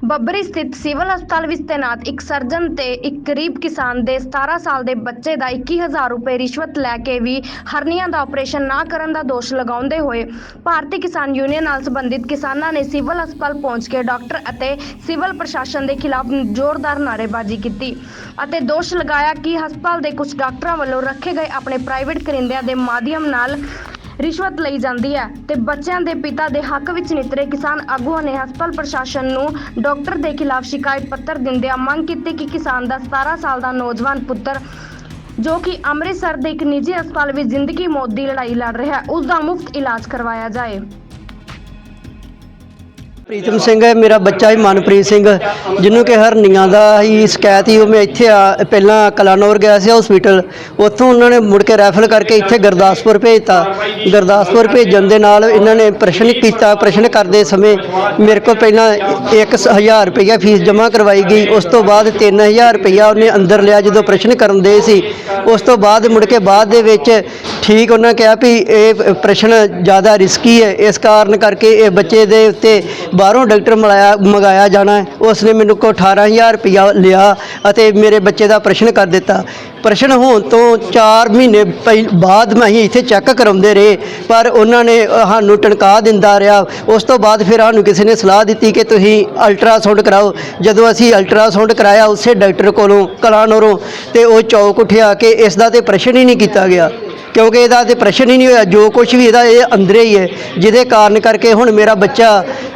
ਬੱਬਰੀ ਸਥਿਤ ਸਿਵਲ ਹਸਪਤਾਲ ਵਿੱਚ ਤੈਨਾਤ ਇੱਕ ਸਰਜਨ ਤੇ ਇੱਕ ਗਰੀਬ ਕਿਸਾਨ ਦੇ 17 ਸਾਲ ਦੇ ਬੱਚੇ ਦਾ 21000 ਰੁਪਏ ਰਿਸ਼ਵਤ ਲੈ ਕੇ ਵੀ ਹਰਨੀਆਂ ਦਾ ਆਪਰੇਸ਼ਨ ਨਾ ਕਰਨ ਦਾ ਦੋਸ਼ ਲਗਾਉਂਦੇ ਹੋਏ ਭਾਰਤੀ ਕਿਸਾਨ ਯੂਨੀਅਨ ਨਾਲ ਸੰਬੰਧਿਤ ਕਿਸਾਨਾਂ ਨੇ ਸਿਵਲ ਹਸਪਤਾਲ ਪਹੁੰਚ ਕੇ ਡਾਕਟਰ ਅਤੇ ਸਿਵਲ ਪ੍ਰਸ਼ਾਸਨ ਦੇ ਖਿਲਾਫ ਜ਼ੋਰਦਾਰ ਨਾਅਰੇਬਾਜ਼ੀ ਕੀਤੀ ਅਤੇ ਦੋਸ਼ ਲਗਾਇਆ ਕਿ ਹਸਪਤਾਲ ਦੇ ਕੁਝ ਡਾਕਟਰਾਂ ਵੱਲੋਂ ਰੱਖੇ ਗਏ ਆਪਣੇ ਪ੍ਰਾਈਵੇਟ ਕਰਿੰਦਿਆਂ ਦੇ ਮਾਧਿਅਮ ਨਾਲ ਰਿਸ਼ਵਤ ਲਈ ਜਾਂਦੀ ਹੈ ਤੇ ਬੱਚਿਆਂ ਦੇ ਪਿਤਾ ਦੇ ਹੱਕ ਵਿੱਚ ਨਿਤਰੇ ਕਿਸਾਨ ਆਗੂਆਂ ਨੇ ਹਸਪਤਾਲ ਪ੍ਰਸ਼ਾਸਨ ਨੂੰ ਡਾਕਟਰ ਦੇ ਖਿਲਾਫ ਸ਼ਿਕਾਇਤ ਪੱਤਰ ਦਿੰਦਿਆਂ ਮੰਗ ਕੀਤੀ ਕਿ ਕਿਸਾਨ ਦਾ 17 ਸਾਲ ਦਾ ਨੌਜਵਾਨ ਪੁੱਤਰ, ਜੋ ਕਿ ਅੰਮ੍ਰਿਤਸਰ ਦੇ ਇੱਕ ਨਿੱਜੀ ਹਸਪਤਾਲ ਵਿੱਚ ਜ਼ਿੰਦਗੀ ਮੌਤ ਦੀ ਲੜਾਈ ਲੜ ਰਿਹਾ ਹੈ ਉਸ ਦਾ ਮੁਫਤ ਇਲਾਜ ਕਰਵਾਇਆ ਜਾਏ। ਪ੍ਰੀਤਮ ਸਿੰਘ ਹੈ, ਮੇਰਾ ਬੱਚਾ ਹੀ ਮਨਪ੍ਰੀਤ ਸਿੰਘ। ਜਿਹਨੂੰ ਕਿ ਹਰਨੀਆਂ ਦਾ ਹੀ ਸ਼ਿਕਾਇਤ ਹੀ ਉਹ ਮੈਂ ਇੱਥੇ ਆ, ਪਹਿਲਾਂ ਕਲਾਨੌਰ ਗਿਆ ਸੀ ਹਸਪੀਟਲ ਉੱਥੋਂ ਉਹਨਾਂ ਨੇ ਮੁੜ ਕੇ ਰੈਫਰ ਕਰਕੇ ਇੱਥੇ ਗੁਰਦਾਸਪੁਰ ਭੇਜਤਾ। ਗੁਰਦਾਸਪੁਰ ਭੇਜਣ ਦੇ ਨਾਲ ਇਹਨਾਂ ਨੇ ਪ੍ਰਸ਼ਨ ਕੀਤਾ, ਪ੍ਰਸ਼ਨ ਕਰਦੇ ਸਮੇਂ ਮੇਰੇ ਕੋਲ ਪਹਿਲਾਂ 1000 ਰੁਪਈਆ ਫੀਸ ਜਮ੍ਹਾਂ ਕਰਵਾਈ ਗਈ। ਉਸ ਤੋਂ ਬਾਅਦ 3000 ਰੁਪਈਆ ਉਹਨੇ ਅੰਦਰ ਲਿਆ ਜਦੋਂ ਪ੍ਰਸ਼ਨ ਕਰਨ ਦੇ ਸੀ। ਉਸ ਤੋਂ ਬਾਅਦ ਮੁੜ ਕੇ ਬਾਅਦ ਦੇ ਵਿੱਚ ਠੀਕ ਉਹਨਾਂ ਕਿਹਾ ਵੀ ਇਹ ਪ੍ਰਸ਼ਨ ਜ਼ਿਆਦਾ ਰਿਸਕੀ ਹੈ। ਇਸ ਕਾਰਨ ਕਰਕੇ ਇਹ ਬੱਚੇ ਦੇ ਉੱਤੇ ਬਾਹਰੋਂ ਡਾਕਟਰ ਮਲਾਇਆ ਮੰਗਾਇਆ ਜਾਣਾ ਉਸ ਨੇ ਮੈਨੂੰ ਕੋ 18000 ਰੁਪਇਆ ਲਿਆ ਅਤੇ ਮੇਰੇ ਬੱਚੇ ਦਾ ਪ੍ਰਸ਼ਨ ਕਰ ਦਿੱਤਾ। ਪ੍ਰਸ਼ਨ ਹੋਣ ਤੋਂ 4 ਮਹੀਨੇ ਪਹਿ- ਬਾਅਦ ਮੈਂ ਅਸੀਂ ਇੱਥੇ ਚੈੱਕ ਕਰਾਉਂਦੇ ਰਹੇ, ਪਰ ਉਹਨਾਂ ਨੇ ਸਾਨੂੰ ਟਣਕਾ ਦਿੰਦਾ ਰਿਹਾ। ਉਸ ਤੋਂ ਬਾਅਦ ਫਿਰ ਸਾਨੂੰ ਕਿਸੇ ਨੇ ਸਲਾਹ ਦਿੱਤੀ ਕਿ ਤੁਸੀਂ ਅਲਟਰਾਸਾਊਂਡ ਕਰਾਓ। ਜਦੋਂ ਅਸੀਂ ਅਲਟਰਾਸਾਊਂਡ ਕਰਾਇਆ, ਉਸੇ ਡਾਕਟਰ ਕੋਲੋਂ ਕਲਾਨੋਰੋਂ ਤੇ ਉਹ ਚੌਕ ਉੱਠਿਆ ਕਿ ਇਸ ਦਾ ਤੇ ਪ੍ਰਸ਼ਨ ਹੀ ਨਹੀਂ ਕੀਤਾ ਗਿਆ। ਕਿਉਂਕਿ ਇਹਦਾ ਤੇ ਪ੍ਰਸ਼ਨ ਹੀ ਨਹੀਂ ਹੋਇਆ ਜੋ ਕੁਝ ਵੀ ਇਹਦਾ ਇਹ ਅੰਦਰੇ ਹੀ ਹੈ ਜਿਹਦੇ ਕਾਰਨ ਕਰਕੇ ਹੁਣ ਮੇਰਾ ਬੱਚਾ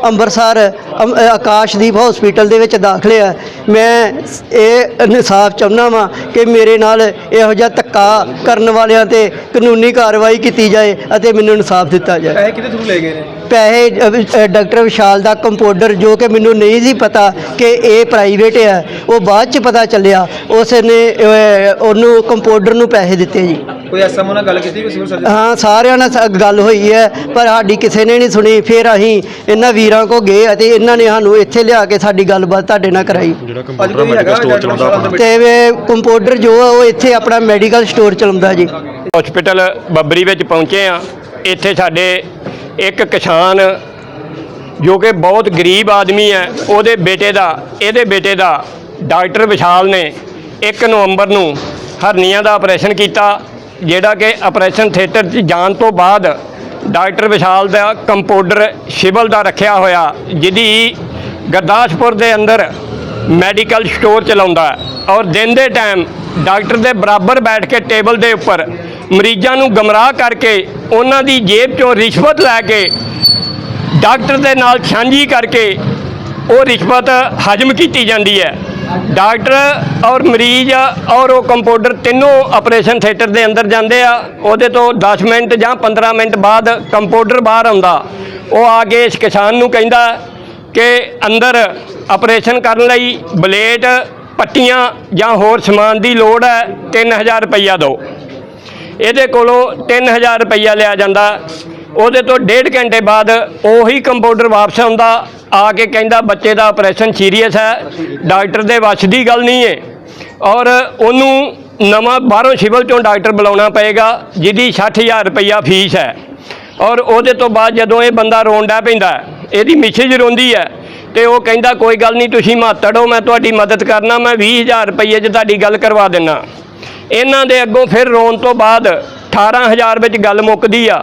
ਅੰਮ੍ਰਿਤਸਰ ਅਮ- ਅ, ਆਕਾਸ਼ਦੀਪ ਹਸਪੀਟਲ ਦੇ ਵਿੱਚ ਦਾਖਲ ਹੈ ਮੈਂ ਇਹ ਇਨਸਾਫ ਚਾਹੁੰਦਾ ਵਾਂ ਕਿ ਮੇਰੇ ਨਾਲ ਇਹੋ ਜਿਹਾ ਧੱਕਾ ਕਰਨ ਵਾਲਿਆਂ ਤੇ ਕਾਨੂੰਨੀ ਕਾਰਵਾਈ ਕੀਤੀ ਜਾਏ ਅਤੇ ਮੈਨੂੰ ਇਨਸਾਫ ਦਿੱਤਾ ਜਾਏ। ਪੈਸੇ ਕਿਹਦੇ ਥਰੂ ਲਏ ਗਏ ਨੇ? ਪੈਸੇ ਅ, ਵਿ- ਅ, ਡਾਕਟਰ ਵਿਸ਼ਾਲ ਦਾ ਕੰਪਾਊਂਡਰ ਜੋ ਕਿ ਮੈਨੂੰ ਨਹੀਂ ਸੀ ਪਤਾ ਕਿ ਇਹ ਪ੍ਰਾਈਵੇਟ ਹੈ ਉਹ ਬਾਅਦ ਚ ਪਤਾ ਚੱਲਿਆ ਉਸ ਨੇ ਅ, ਉਹਨੂੰ ਕੰਪਾਊਂਡਰ ਨੂੰ ਪੈਸੇ ਦਿੱਤੇ ਜੀ। ਕੋਈ ਐਸਐਮਓ ਨਾਲ ਗੱਲ ਕੀਤੀ ਕੋਈ ਸਿਵਲ ਸਰਜਨ? ਹਾਂ ਸਾਰਿਆਂ ਨਾਲ ਸ- ਗੱਲ ਹੋਈ ਹੈ ਪਰ ਸਾਡੀ ਕਿਸੇ ਨੇ ਨਹੀਂ ਸੁਣੀ ਫਿਰ ਅਸੀਂ ਇਹਨਾਂ ਵੀਰਾਂ ਕੋ ਗਏ ਅਤੇ ਇਹਨਾਂ ਨੇ ਸਾਨੂੰ ਇੱਥੇ ਲਿਆ ਕੇ ਸਾਡੀ ਗੱਲਬਾਤ ਤੁਹਾਡੇ ਨਾਲ ਕਰਾਈ। ਜਿਹੜਾ ਕੰਪਿਊਟਰ ਕੋਈ ਮੈਡੀਕਲ ਹੈਗਾ ਸਟੋਰ ਚਲਾਉਂਦਾ ਆਪਣਾ ਤੇ ਵੇ ਕੰਪਾਊਂਡਰ ਜੋ ਆ ਉਹ ਇੱਥੇ ਆਪਣਾ ਮੈਡੀਕਲ ਸਟੋਰ ਚਲਾਉਂਦਾ ਜੀ। ਹਸਪੀਟਲ ਬੱਬਰੀ ਵਿੱਚ ਪਹੁੰਚੇ ਆ ਇੱਥੇ ਸਾਡੇ ਇੱਕ ਕਿਸਾਨ ਜੋ ਕਿ ਬਹੁਤ ਗਰੀਬ ਆਦਮੀ ਹੈ ਉਹਦੇ ਬੇਟੇ ਦਾ ਇਹਦੇ ਬੇਟੇ ਦਾ ਡਾਕਟਰ ਵਿਸ਼ਾਲ ਨੇ 1 ਨਵੰਬਰ ਨੂੰ ਹਰਨੀਆਂ ਦਾ ਆਪਰੇਸ਼ਨ ਕੀਤਾ। ਜਿਹੜਾ ਕਿ ਆਪਰੇਸ਼ਨ ਥੀਏਟਰ 'ਚ ਜਾਣ ਤੋਂ ਬਾਅਦ ਡਾਕਟਰ ਵਿਸ਼ਾਲ ਦਾ ਕੰਪਾਊਂਡਰ ਸਿਵਲ ਦਾ ਰੱਖਿਆ ਹੋਇਆ, ਜਿਹਦੀ ਗੁਰਦਾਸਪੁਰ ਦੇ ਅੰਦਰ ਮੈਡੀਕਲ ਸਟੋਰ ਚਲਾਉਂਦਾ ਔਰ ਦਿਨ ਦੇ ਟਾਈਮ ਡਾਕਟਰ ਦੇ ਬਰਾਬਰ ਬੈਠ ਕੇ ਟੇਬਲ ਦੇ ਉੱਪਰ ਮਰੀਜ਼ਾਂ ਨੂੰ ਗਮਰਾਹ ਕਰਕੇ ਉਹਨਾਂ ਦੀ ਜੇਬ ਚੋਂ ਰਿਸ਼ਵਤ ਲੈ ਕੇ ਡਾਕਟਰ ਦੇ ਨਾਲ ਸਾਂਝੀ ਕਰਕੇ ਉਹ ਰਿਸ਼ਵਤ ਹਜਮ ਕੀਤੀ ਜਾਂਦੀ ਹੈ। ਡਾਕਟਰ ਔਰ ਮਰੀਜ਼ ਔਰ ਉਹ ਕੰਪਾਊਂਡਰ ਤਿੰਨੋਂ ਆਪਰੇਸ਼ਨ ਥੀਏਟਰ ਦੇ ਅੰਦਰ ਜਾਂਦੇ ਆ। ਉਹਦੇ ਤੋਂ 10 ਮਿੰਟ ਜਾਂ 15 ਮਿੰਟ ਬਾਅਦ ਕੰਪਾਊਂਡਰ ਬਾਹਰ ਆਉਂਦਾ। ਉਹ ਆ ਕੇ ਇਸ ਕਿਸਾਨ ਨੂੰ ਕਹਿੰਦਾ ਕਿ ਅੰਦਰ ਆਪਰੇਸ਼ਨ ਕਰਨ ਲਈ ਬਲੇਡ ਪੱਟੀਆਂ ਜਾਂ ਹੋਰ ਸਮਾਨ ਦੀ ਲੋੜ ਹੈ 3000 ਰੁਪਈਆ ਦਿਓ। ਇਹਦੇ ਕੋਲੋਂ 3000 ਰੁਪਈਆ ਲਿਆ ਜਾਂਦਾ। ਉਹਦੇ ਤੋਂ ਡੇਢ ਘੰਟੇ ਬਾਅਦ ਉਹੀ ਕੰਪਾਊਂਡਰ ਵਾਪਸ ਆਉਂਦਾ, ਆ ਕੇ ਕਹਿੰਦਾ, ਬੱਚੇ ਦਾ ਆਪਰੇਸ਼ਨ ਸੀਰੀਅਸ ਹੈ, ਡਾਕਟਰ ਦੇ ਵਸ਼ ਦੀ ਗੱਲ ਨਹੀਂ ਹੈ। ਔਰ ਉਹਨੂੰ ਨਵਾਂ ਬਾਹਰੋਂ ਸਿਵਲ ਚੋਂ ਡਾਕਟਰ ਬੁਲਾਉਣਾ ਪਏਗਾ, ਜਿਹਦੀ 60000 ਰੁਪਈਆ ਫੀਸ ਹੈ। ਔਰ ਉਹਦੇ ਤੋਂ ਬਾਅਦ ਜਦੋਂ ਇਹ ਬੰਦਾ ਰੋਣ ਡੈ ਪੈਂਦਾ, ਇਹਦੀ ਮਿਸੇਜ ਰੋਂਦੀ ਹੈ ਤੇ ਉਹ ਕਹਿੰਦਾ, ਕੋਈ ਗੱਲ ਨਹੀਂ, ਤੁਸੀਂ ਮਾਤੜੋ ਮੈਂ ਤੁਹਾਡੀ ਮਦਦ ਕਰਨਾ, ਮੈਂ 20000 ਰੁਪਈਏ 'ਚ ਤੁਹਾਡੀ ਗੱਲ ਕਰਵਾ ਦਿੰਨਾ। ਇਹਨਾਂ ਦੇ ਅੱਗੋਂ ਫਿਰ ਰੋਣ ਤੋਂ ਬਾਅਦ 18000 ਵਿੱਚ ਗੱਲ ਮੁੱਕਦੀ ਆ।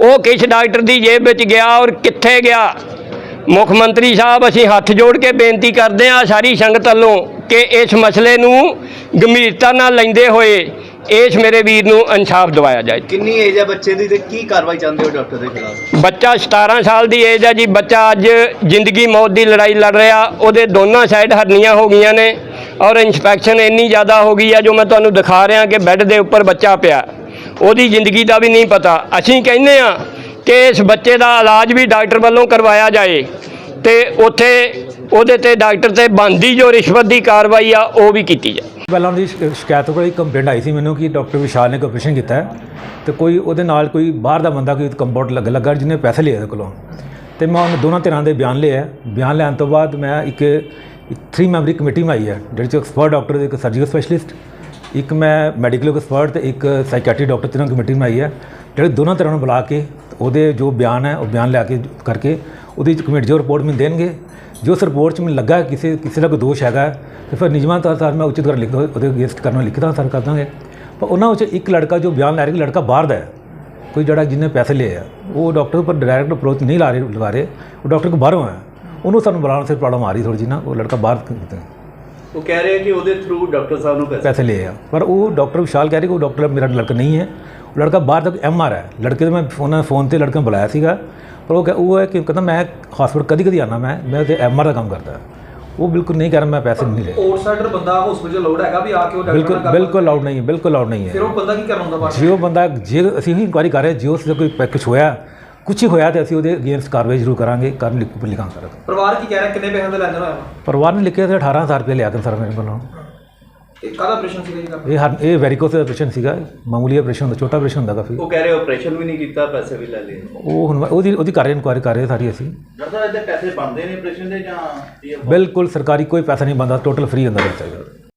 ਉਹ ਕਿਸ ਡਾਕਟਰ ਦੀ ਜੇਬ ਵਿੱਚ ਗਿਆ ਔਰ ਕਿੱਥੇ ਗਿਆ? ਮੁੱਖ ਮੰਤਰੀ ਸਾਹਿਬ ਅਸੀਂ ਹੱਥ ਜੋੜ ਕੇ ਬੇਨਤੀ ਕਰਦੇ ਹਾਂ ਸਾਰੀ ਸੰਗਤ ਵੱਲੋਂ ਕਿ ਇਸ ਮਸਲੇ ਨੂੰ ਗੰਭੀਰਤਾ ਨਾਲ ਲੈਂਦੇ ਹੋਏ ਇਸ ਮੇਰੇ ਵੀਰ ਨੂੰ ਇਨਸਾਫ ਦਿਵਾਇਆ ਜਾਏ। ਕਿੰਨੀ ਏਜ ਹੈ ਬੱਚੇ ਦੀ ਤੇ ਕੀ ਕਾਰਵਾਈ ਚਾਹੁੰਦੇ ਹੋ ਡਾਕਟਰ ਦੇ ਖਿਲਾਫ? ਬੱਚਾ 17 ਸਾਲ ਦੀ ਏਜ ਹੈ ਜੀ ਬੱਚਾ ਅੱਜ ਜ਼ਿੰਦਗੀ ਮੌਤ ਦੀ ਲੜਾਈ ਲੜ ਰਿਹਾ ਉਹਦੇ ਦੋਨਾਂ ਸਾਈਡ ਹਰਨੀਆਂ ਹੋ ਗਈਆਂ ਨੇ ਔਰ ਇਨਫੈਕਸ਼ਨ ਇੰਨੀ ਜ਼ਿਆਦਾ ਹੋ ਗਈ ਹੈ ਜੋ ਮੈਂ ਤੁਹਾਨੂੰ ਦਿਖਾ ਰਿਹਾ ਕਿ ਬੈੱਡ ਦੇ ਉੱਪਰ ਬੱਚਾ ਪਿਆ। ਉਹਦੀ ਜ਼ਿੰਦਗੀ ਦਾ ਵੀ ਨਹੀਂ ਪਤਾ। ਅਸੀਂ ਕਹਿੰਦੇ ਆ ਕਿ ਇਸ ਬੱਚੇ ਦਾ ਇਲਾਜ ਵੀ ਡਾਕਟਰ ਵੱਲੋਂ ਕਰਵਾਇਆ ਜਾਏ ਤੇ ਉੱਥੇ ਉਹਦੇ ਤੇ ਡਾਕਟਰ ਤੇ ਬੰਦੀ ਜੋ ਰਿਸ਼ਵਤ ਦੀ ਕਾਰਵਾਈ ਆ, ਉਹ ਵੀ ਕੀਤੀ ਜਾਏ। ਪਹਿਲਾਂ ਉਹਦੀ ਸ਼ਿ- ਸ਼ਿਕਾਇਤ ਕੋਲ ਇੱਕ ਕੰਪਲੇਂਟ ਆਈ ਸੀ ਮੈਨੂੰ ਕਿ ਡਾਕਟਰ ਵਿਸ਼ਾਲ ਨੇ ਕੋਈ ਆਪਰੇਸ਼ਨ ਕੀਤਾ ਹੈ ਤੇ ਕੋਈ ਉਹਦੇ ਨਾਲ ਕੋਈ ਬਾਹਰ ਦਾ ਬੰਦਾ ਕੋਈ ਕੰਪਾਊਂਡ ਲੱਗ, ਲੱਗਾ ਜਿਹਨੇ ਪੈਸੇ ਲਏ ਉਹਦੇ ਕੋਲੋਂ। ਤੇ ਮੈਂ ਉਹਨਾਂ ਦੋਨਾਂ ਤਰ੍ਹਾਂ ਦੇ ਬਿਆਨ ਲਏ ਬਿਆਨ ਲੈਣ ਤੋਂ ਬਾਅਦ ਮੈਂ ਇੱਕ 3 ਮੈਂਬਰੀ ਕਮੇਟੀ ਬਣਾਈ ਹੈ ਜਿਹੜੇ ਚ ਐਕਸਪਰਟ ਡਾਕਟਰ ਇੱਕ ਸਰਜੀਕਲ ਸਪੈਸ਼ਲਿਸਟ ਇੱਕ ਮੈਂ ਮੈਡੀਕਲ ਐਕਸਪਰਟ ਤੇ ਇੱਕ ਸਾਈਕੈਟਰੀ ਡਾਕਟਰ ਤਿੰਨਾਂ ਕਮੇਟੀ ਬਣਾਈ ਹੈ। ਜਿਹੜੇ ਦੋਨਾਂ ਤਰ੍ਹਾਂ ਨੂੰ ਬੁਲਾ ਕੇ ਉਹਦੇ ਜੋ ਬਿਆਨ ਹੈ, ਉਹ ਬਿਆਨ ਲਿਆ ਕੇ ਕਰਕੇ ਉਹਦੀ ਕਮੇਟੀ ਜੋ ਰਿਪੋਰਟ ਮੈਨੂੰ ਦੇਣਗੇ। ਜੋ ਉਸ ਰਿਪੋਰਟ 'ਚ ਮੈਨੂੰ ਲੱਗਾ ਕਿਸੇ ਕਿਸੇ ਦਾ ਕੋਈ ਦੋਸ਼ ਹੈਗਾ ਤੇ ਫਿਰ ਨਿਯਮਾਂ ਤੌਰ ਤੇ ਮੈਂ ਉਚਿਤ ਕਰ ਲਿਖ, ਉਹਦੇ ਅਗੇਂਸਟ ਕਰਨਾ ਲਿਖਦਾ ਸਰ ਕਰ ਦਾਂਗੇ। ਪਰ ਉਹਨਾਂ ਵਿੱਚ ਇੱਕ ਲੜਕਾ ਜੋ ਬਿਆਨ ਲੈ ਰਿਹਾ ਕਿ ਲੜਕਾ ਬਾਹਰ ਦਾ ਹੈ, ਕੋਈ ਜਿਹੜਾ ਜਿਹਨੇ ਪੈਸੇ ਲਏ ਆ, ਉਹ ਡਾਕਟਰ ਉੱਪਰ ਡਾਇਰੈਕਟ ਅਪਰੋਚ ਨਹੀਂ ਲਾ ਰਹੇ, ਲਗਾ ਰਹੇ। ਉਹ ਡਾਕਟਰ ਕੋ ਬਾਹਰੋਂ ਹੈ। ਉਹਨੂੰ ਸਾਨੂੰ ਬੁਲਾਉਣ ਸੇ ਪ੍ਰੋਬਲਮ ਆ ਰਹੀ ਥੋੜੀ ਜਿਹੀ ਨਾ, ਉਹ ਲੜਕਾ ਬਾਹਰ ਕਿਤੇ ਉਹ ਕਹਿ ਰਹੇ ਕਿ ਉਹਦੇ ਥਰੂ ਡਾਕਟਰ ਸਾਹਿਬ ਨੂੰ ਪੈਸੇ। ਪੈਸੇ ਲਏ ਆ। ਪਰ ਉਹ ਡਾਕਟਰ ਵਿਸ਼ਾਲ ਕਹਿ ਰਹੇ ਕਿ ਉਹ ਡਾਕਟਰ ਮੇਰਾ ਲੜਕਾ ਨਹੀਂ ਹੈ। ਉਹ ਲੜਕਾ ਬਾਹਰ ਤੱਕ ਐਮ ਆਰ ਹੈ। ਲੜਕੇ ਤੋਂ ਮੈਂ ਫੋਨ ਫੋਨ ਤੇ ਲੜਕਾ ਨੂੰ ਬੁਲਾਇਆ ਸੀਗਾ। ਪਰ ਉਹ ਕਹਿ- ਉਹ ਹੈ ਕਿ ਕਹਿੰਦਾ ਮੈਂ ਹਸਪੀਟਲ ਕਦੀ ਕਦੀ ਆਉਣਾ ਮੈਂ ਮੈਂ ਤੇ ਐਮ ਆਰ ਦਾ ਕੰਮ ਕਰਦਾ। ਉਹ ਬਿਲਕੁਲ ਨਹੀਂ ਕਰ ਮੈਂ ਪੈਸੇ ਨਹੀਂ ਲਏ। ਆਊਟਸਾਈਡਰ ਬੰਦਾ ਹਸਪੀਟਲ ਲੋੜ ਹੈਗਾ ਵੀ ਆ ਕੇ ਉਹ ਡਾਕਟਰ ਬਿਲਕੁਲ ਬਿਲਕੁਲ ਲਾਊਡ ਨਹੀਂ ਹੈ ਬਿਲਕੁਲ ਲਾਊਡ ਨਹੀਂ ਫਿਰ ਹੈ ਉਹ ਬੰਦਾ ਕੀ ਕਰਨ ਹੁੰਦਾ ਬਾਅਦ ਜੇ ਉਹ ਬੰਦਾ ਜੇ ਅਸੀਂ ਹੀ ਇਨਕੁਆਇਰੀ ਕਰ ਰਹੇ ਜੇ ਉਸ ਦਾ ਕੋਈ ਕੁਛ ਹੋਇਆ ਕੁਛ ਹੀ ਹੋਇਆ ਤੇ ਅਸੀਂ ਉਹਦੇ ਅਗੇਂਸਟ ਕਾਰਵਾਈ ਜ਼ਰੂਰ ਕਰਾਂਗੇ ਕਰਨ ਲਿਖ ਲਿਖਾਂਗੇ ਸਰ। ਪਰਿਵਾਰ ਕੀ ਕਹਿ ਰਿਹਾ? ਕਿੰਨੇ ਪੈਸੇ ਦਾ ਲੈਣ ਦੇਣਾ ਹੋਇਆ? ਪਰਿਵਾਰ ਨੇ ਲਿਖਿਆ ਸੀ 18000 ਰੁਪਏ ਲਿਆ ਕੇ ਸਰ ਮੇਰੇ ਕੋਲੋਂ ਇਹ ਕਾਹਦਾ ਆਪਰੇਸ਼ਨ ਸੀਗਾ ਜੀ ਦਾ? ਇਹ ਹਰ ਇਹ ਵੈਰੀਕੋਸ ਆਪਰੇਸ਼ਨ ਸੀਗਾ ਮਾਮੂਲੀ ਆਪਰੇਸ਼ਨ ਹੁੰਦਾ ਛੋਟਾ ਆਪਰੇਸ਼ਨ ਹੁੰਦਾ ਕਾਫੀ। ਉਹ ਕਹਿ ਰਹੇ ਆਪਰੇਸ਼ਨ ਵੀ ਨਹੀਂ ਕੀਤਾ ਪੈਸੇ ਵੀ ਲੈ ਲਏ। ਉਹ ਹੁਣ ਉਹਦੀ ਉਹਦੀ ਕਰ ਰਹੇ ਇਨਕੁਆਇਰੀ ਕਰ ਰਹੇ ਸਾਰੀ ਅਸੀਂ। ਡਾਕਟਰ ਸਾਹਿਬ ਇਹਦੇ ਪੈਸੇ ਬਣਦੇ ਨੇ ਆਪਰੇਸ਼ਨ ਦੇ ਜਾਂ ਬਿਲਕੁਲ ਸਰਕਾਰੀ ਕੋਈ ਪੈਸਾ ਨਹੀਂ ਬੰਦਾ ਟੋਟਲ ਫ੍ਰੀ ਹੁੰਦਾ ਬੱਚਾ